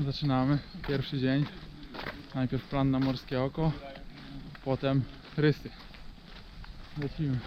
Zaczynamy. Pierwszy dzień. Najpierw plan na morskie oko, potem rysy. Lecimy.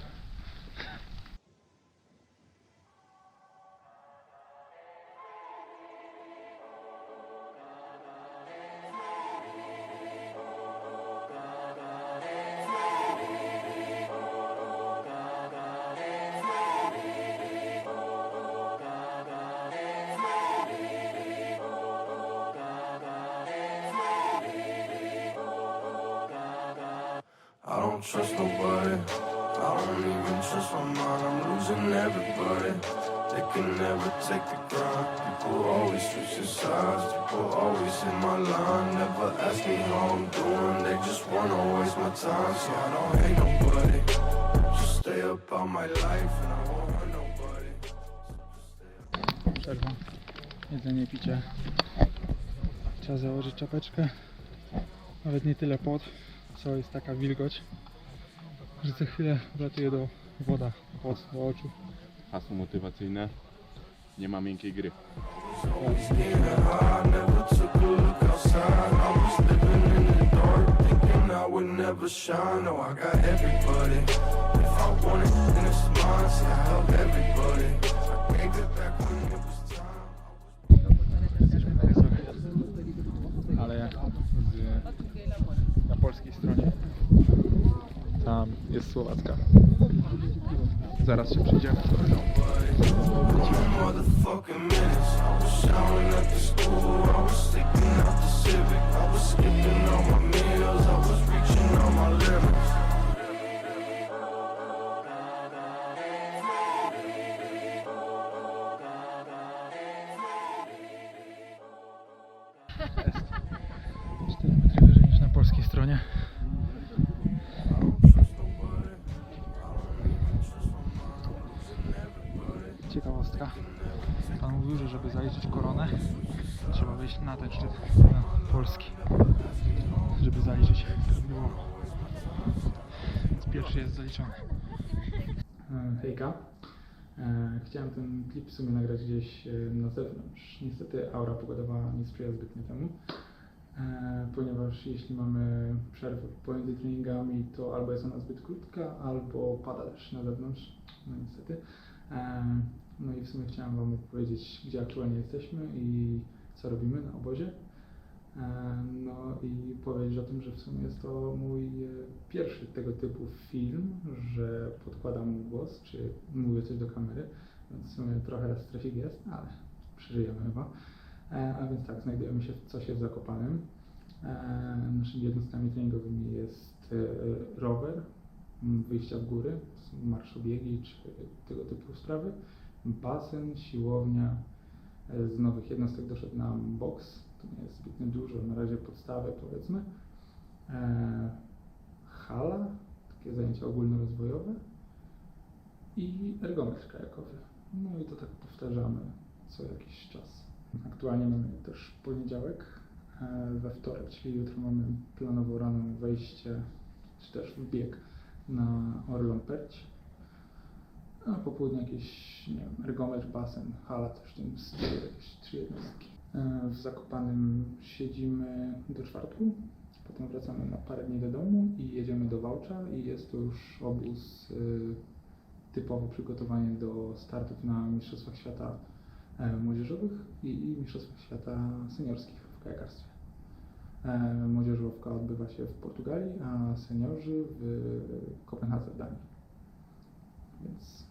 Don't trust nobody. I don't even trust my mind. I'm losing everybody. They can never take the. People always sides. People always in my line. Never ask me how I'm doing. They just wanna waste my time. So I don't hate nobody. Just stay up all my life and I won't hurt nobody. Jedzenie, picie. Trzeba założyć czapeczkę. Nawet nie tyle pot, co jest taka wilgoć, że co chwilę wlatuje do woda, do oczu. Hasło motywacyjne. Nie ma miękkiej gry. I would never shine. No, I got everybody. If I Słowacka. Zaraz się przyjdziemy. I was skipping all my meals. I was koronę, trzeba wejść na ten szczyt, na polski, żeby zaliczyć prawidłowo. Więc pierwszy jest zaliczony. Hejka. E, Chciałem ten klip w sumie nagrać gdzieś e, na zewnątrz. Niestety aura pogodowa nie sprzyja zbytnio temu. E, ponieważ jeśli mamy przerwę pomiędzy treningami, to albo jest ona zbyt krótka, albo pada też na zewnątrz, no niestety. No i w sumie chciałem Wam opowiedzieć, gdzie aktualnie jesteśmy i co robimy na obozie. E, No i powiedzieć o tym, że w sumie jest to mój e, pierwszy tego typu film, że podkładam mu głos, czy mówię coś do kamery, więc w sumie trochę stresik jest, ale przeżyjemy chyba. E, A więc tak, znajdujemy się w Cosie w Zakopanem. Naszymi jednostkami treningowymi jest rower, wyjścia w góry, marszobiegi czy tego typu sprawy, basen, siłownia. E, Z nowych jednostek doszedł nam boks, to nie jest zbytnio dużo, na razie podstawy powiedzmy. E, Hala, takie zajęcia ogólnorozwojowe i ergometr kajakowy. No i to tak powtarzamy co jakiś czas. Aktualnie mamy też poniedziałek, e, we wtorek, czyli jutro mamy planowo rano wejście, czy też bieg na Orlon Perć. A po południu jakieś, nie wiem, ergometr, basen, hala też w tym stylu, jakieś trzy jednostki. E, W Zakopanym siedzimy do czwartku, potem wracamy na parę dni do domu i jedziemy do Wałcza i jest to już obóz y, typowo przygotowanie do startów na Mistrzostwach Świata e, Młodzieżowych i, i Mistrzostwach Świata Seniorskich w kajakarstwie. E, Młodzieżówka odbywa się w Portugalii, a seniorzy w Kopenhadze w Danii. Więc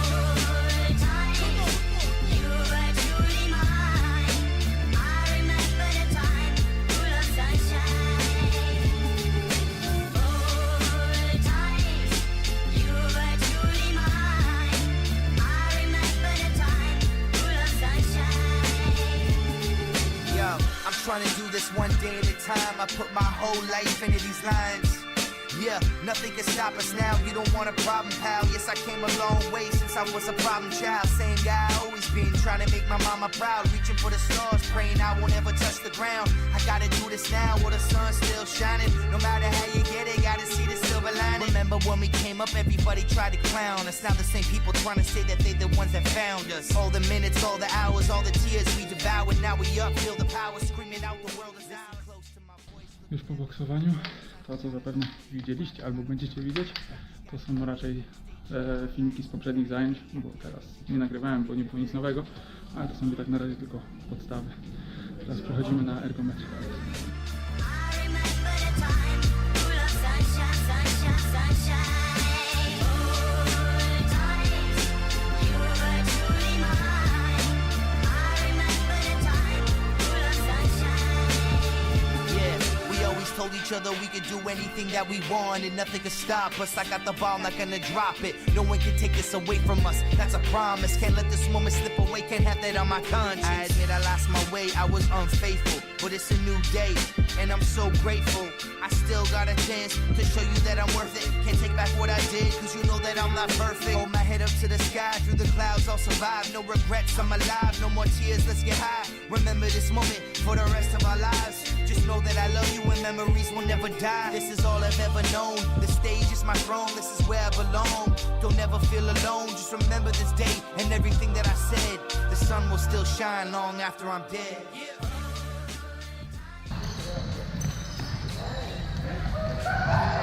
time. I put my whole life into these lines. Yeah, nothing can stop us now. You don't want a problem, pal. Yes, I came a long way since I was a problem child. Same guy I always been, trying to make my mama proud. Reaching for the stars, praying I won't ever touch the ground. I gotta do this now while the sun's still shining. No matter how you get it, gotta see the silver lining. Remember when we came up, everybody tried to clown us. Now the same people trying to say that they the ones that found us. All the minutes, all the hours, all the tears we devoured. Now we up, feel the power screaming out, the world is ours. Już po boksowaniu, to co zapewne widzieliście albo będziecie widzieć, to są raczej e, filmiki z poprzednich zajęć, bo teraz nie nagrywałem, bo nie było nic nowego, ale to są tak na razie tylko podstawy. Teraz przechodzimy na ergometrię. Each other we could do anything that we want and nothing could stop us. I got the ball, not gonna drop it. No one can take this away from us. That's a promise. Can't let this moment slip away. Can't have that on my conscience. I admit I lost my way. I was unfaithful, but it's a new day, and I'm so grateful. I still got a chance to show you that I'm worth it. Can't take back what I did, cause you know that I'm not perfect. Hold my head up to the sky, through the clouds, I'll survive. No regrets, I'm alive. No more tears, let's get high. Remember this moment for the rest of our lives. Just know that I love you and memories will never die. This is all I've ever known. The stage is my throne, this is where I belong. Don't ever feel alone, just remember this day and everything that I said. The sun will still shine long after I'm dead. I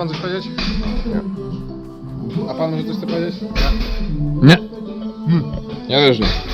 pan coś powiedzieć? Nie. A pan może coś chce powiedzieć? Nie. Ja też nie.